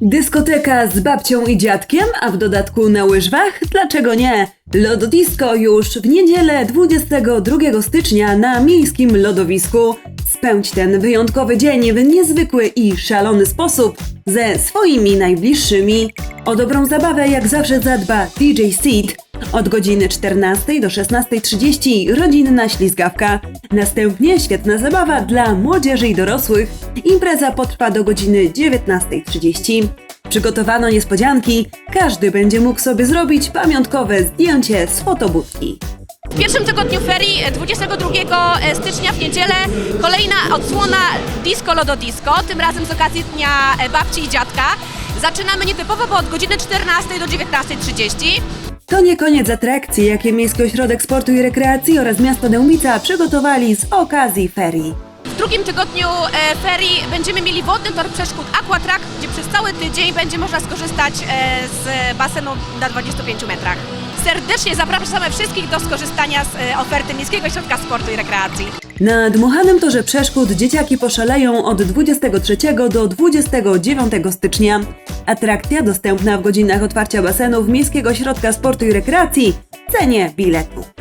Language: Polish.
Dyskoteka z babcią i dziadkiem, a w dodatku na łyżwach? Dlaczego nie? Lododisco już w niedzielę 22 stycznia na miejskim lodowisku. Spędź ten wyjątkowy dzień w niezwykły i szalony sposób ze swoimi najbliższymi. O dobrą zabawę jak zawsze zadba DJ Seed. Od godziny 14 do 16.30 rodzinna ślizgawka. Następnie świetna zabawa dla młodzieży i dorosłych. Impreza potrwa do godziny 19.30. Przygotowano niespodzianki. Każdy będzie mógł sobie zrobić pamiątkowe zdjęcie z fotobudki. W pierwszym tygodniu ferii e, 22 stycznia w niedzielę kolejna odsłona Disco Lodo Disco, tym razem z okazji Dnia e, Babci i Dziadka. Zaczynamy nietypowo, bo od godziny 14 do 19.30. To nie koniec atrakcji, jakie Miejski Ośrodek Sportu i Rekreacji oraz miasto Dębica przygotowali z okazji ferii. W drugim tygodniu e, ferii będziemy mieli wodny tor przeszkód Aquatrack, gdzie przez cały tydzień będzie można skorzystać e, z basenu na 25 metrach. Serdecznie zapraszamy wszystkich do skorzystania z e, oferty Miejskiego Ośrodka Sportu i Rekreacji. Na dmuchanym torze przeszkód dzieciaki poszaleją od 23 do 29 stycznia. Atrakcja dostępna w godzinach otwarcia basenów Miejskiego Ośrodka Sportu i Rekreacji w cenie biletu.